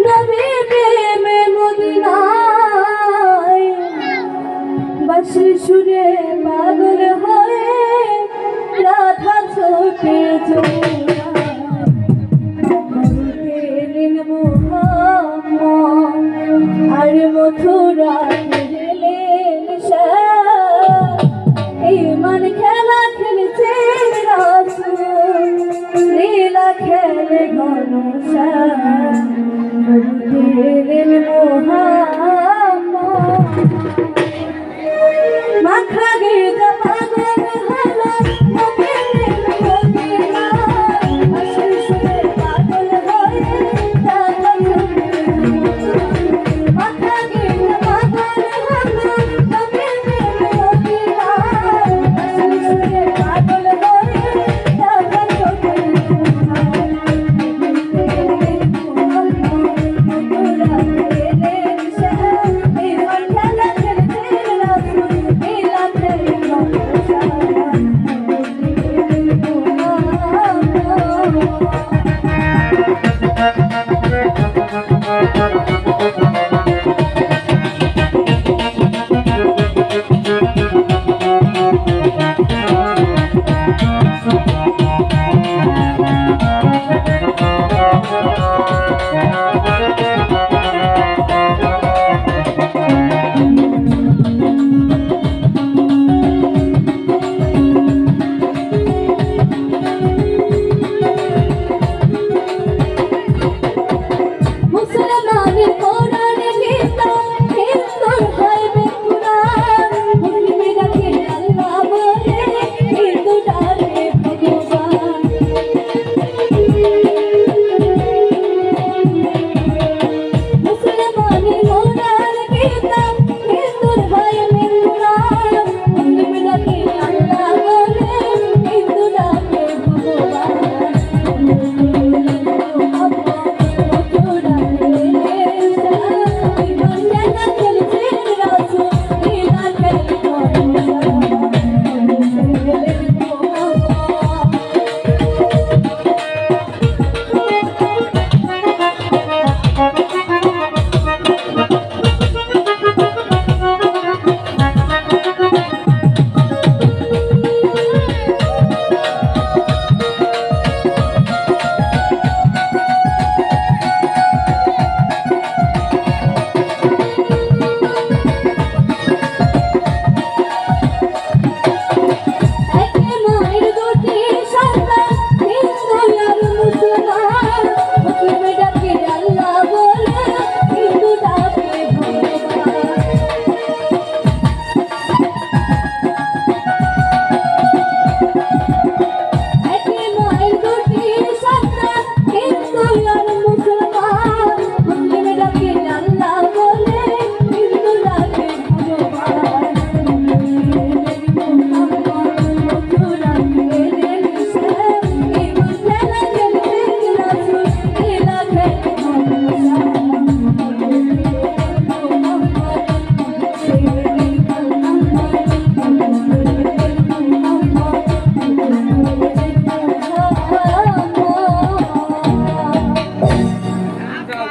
নবী প্রেমে মদিনায় বাসি সুরে পাগল হয়ে রাধা চোখে চোখ খেলে ঘন সার মোহা তার পর